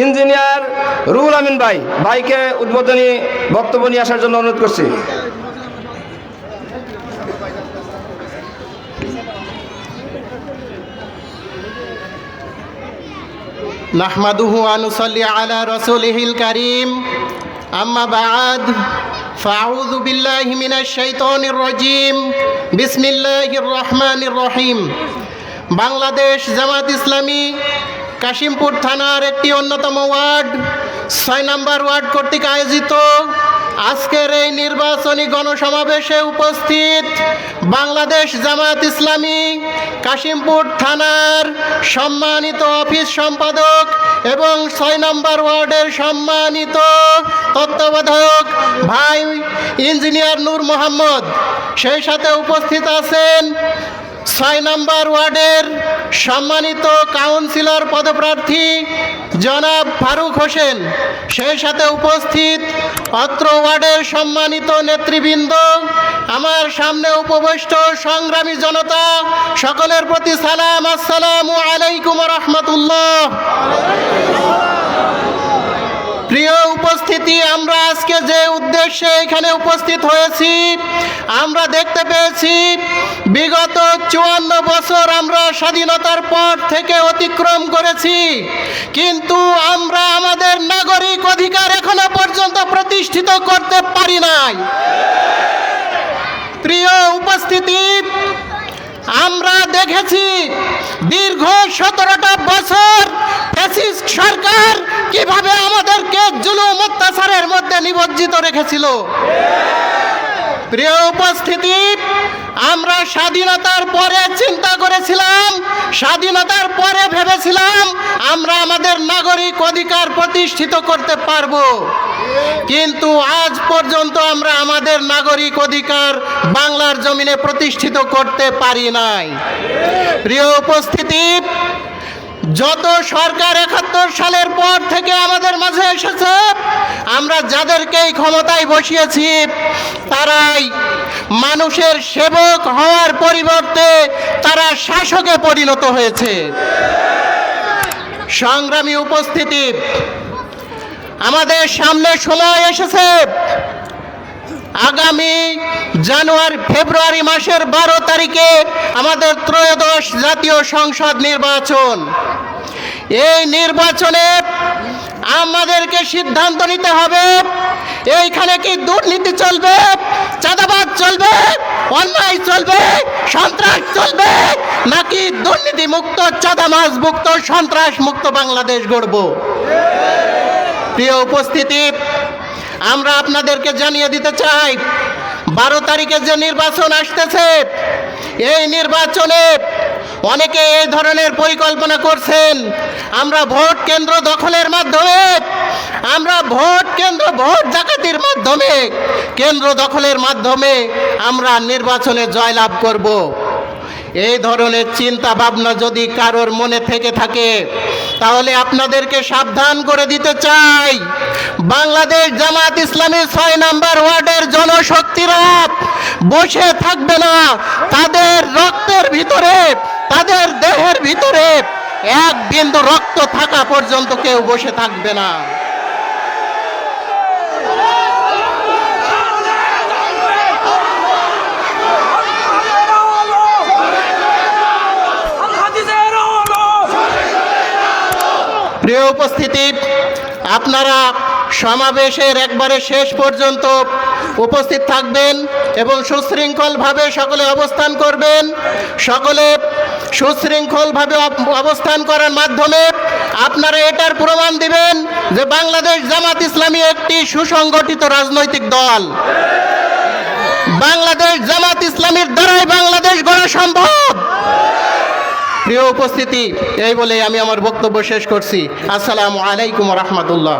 Engineer Ruhul Amin ভাই ভাইকে উদ্বোধনী বক্তব্য নিয়ে আসার জন্য অনুরোধ করছি نحمده ونصلي على رسوله الكريم أما بعد فأعوذ بالله من الشيطان الرجيم بسم الله الرحمن الرحيم বাংলাদেশ জামাত ইসলামী কাশিমপুর থানার একটি অন্যতম ওয়ার্ড, ছয় নম্বর ওয়ার্ড কর্তৃক আয়োজিত আজকের এই নির্বাচনী গণসমাবেশে উপস্থিত বাংলাদেশ জামায়াত ইসলামী কাশিমপুর থানার সম্মানিত অফিস সম্পাদক এবং ছয় নম্বর ওয়ার্ডের সম্মানিত তত্ত্বাবধায়ক ভাই ইঞ্জিনিয়ার নূর মোহাম্মদ। সেই সাথে উপস্থিত আছেন ছয় নম্বর ওয়ার্ডের সম্মানিত কাউন্সিলর পদপ্রার্থী জনাব ফারুক হোসেন। সেই সাথে উপস্থিত অত্র ওয়ার্ডের সম্মানিত নেতৃবৃন্দ, আমার সামনে উপবিষ্ট সংগ্রামী জনতা, সকলের প্রতি সালাম, আসসালামু আলাইকুম রহমতুল্লাহ। প্রিয় উপস্থিতি আমরা আজকে যে উদ্দেশ্যে এখানে উপস্থিত হয়েছি, আমরা দেখতে পেয়েছি বিগত চুয়ান্ন বছর আমরা স্বাধীনতার পর থেকে অতিক্রম করেছি, কিন্তু আমরা আমাদের নাগরিক অধিকার এখনও পর্যন্ত প্রতিষ্ঠিত করতে পারি নাই। প্রিয় উপস্থিতি, আমরা দেখেছি দীর্ঘ সতেরোটা বছর ফ্যাসিস্ট সরকার কীভাবে আমাদেরকে জুলুম অত্যাচারের মধ্যে নিমজ্জিত রেখেছিল? প্রিয় উপস্থিতি, আমরা স্বাধীনতার পরে চিন্তা করেছিলাম, স্বাধীনতার পরে ভেবেছিলাম আমরা আমাদের নাগরিক অধিকার প্রতিষ্ঠিত করতে পারব। কিন্তু আজ পর্যন্ত আমরা আমাদের নাগরিক অধিকার বাংলার জমিনে প্রতিষ্ঠিত করতে পারি নাই। প্রিয় উপস্থিতি যত সরকার একাত্তর সালের পর থেকে আমাদের মাঝে এসেছে, আমরা যাদেরকেই ক্ষমতায় বসিয়েছি, তারাই মানুষের সেবক হওয়ার পরিবর্তে তারা শাসকে পরিণত হয়েছে। সংগ্রামী উপস্থিতি, আমাদের সামনে সময় এসেছে। আগামী জানুয়ারি, ফেব্রুয়ারি মাসের বারো তারিখে আমাদের ত্রয়োদশ জাতীয় সংসদ নির্বাচন। এই নির্বাচনে আমাদেরকে সিদ্ধান্ত নিতে হবে, এইখানে কি দুর্নীতি চলবে চাঁদাবাদ চলবে, অন্যায় চলবে, সন্ত্রাস চলবে, নাকি দুর্নীতি মুক্ত চাঁদামাজ মুক্ত সন্ত্রাস মুক্ত বাংলাদেশ গড়ব? প্রিয় উপস্থিতি আমরা আপনাদেরকে জানিয়ে দিতে চাই, বারো তারিখে যে নির্বাচন আসতেছে, এই নির্বাচনে অনেকে এই ধরনের পরিকল্পনা করছেন। আমরা ভোট কেন্দ্র দখলের মাধ্যমে, আমরা ভোট কেন্দ্র, ভোট ডাকাতির মাধ্যমে, কেন্দ্র দখলের মাধ্যমে আমরা নির্বাচনে জয়লাভ করব। এই ধরনের চিন্তা ভাবনা যদি কারোর মনে থেকে থাকে, তাহলে আপনাদেরকে সাবধান করে দিতে চাই। বাংলাদেশ জামাত ইসলামী ছয় নাম্বার ওয়ার্ডের জনশক্তিরা বসে থাকবে না। তাদের রক্তের ভিতরে, তাদের দেহের ভিতরে এক বিন্দু রক্ত থাকা পর্যন্ত কেউ বসে থাকবে না। প্রিয় উপস্থিতি, আপনারা সমাবেশের একবারে শেষ পর্যন্ত উপস্থিত থাকবেন এবং সুশৃঙ্খলভাবে সকলে অবস্থান করবেন। সকলে সুশৃঙ্খলভাবে অবস্থান করার মাধ্যমে আপনারা এটার প্রমাণ দিবেন যে বাংলাদেশ জামাত ইসলামী একটি সুসংগঠিত রাজনৈতিক দল। বাংলাদেশ জামাত ইসলামীর দ্বারাই বাংলাদেশ গড়া সম্ভব। প্রিয় উপস্থিতি এই বলে আমি আমার বক্তব্য শেষ করছি। আসসালামু আলাইকুম রহমতুল্লাহ।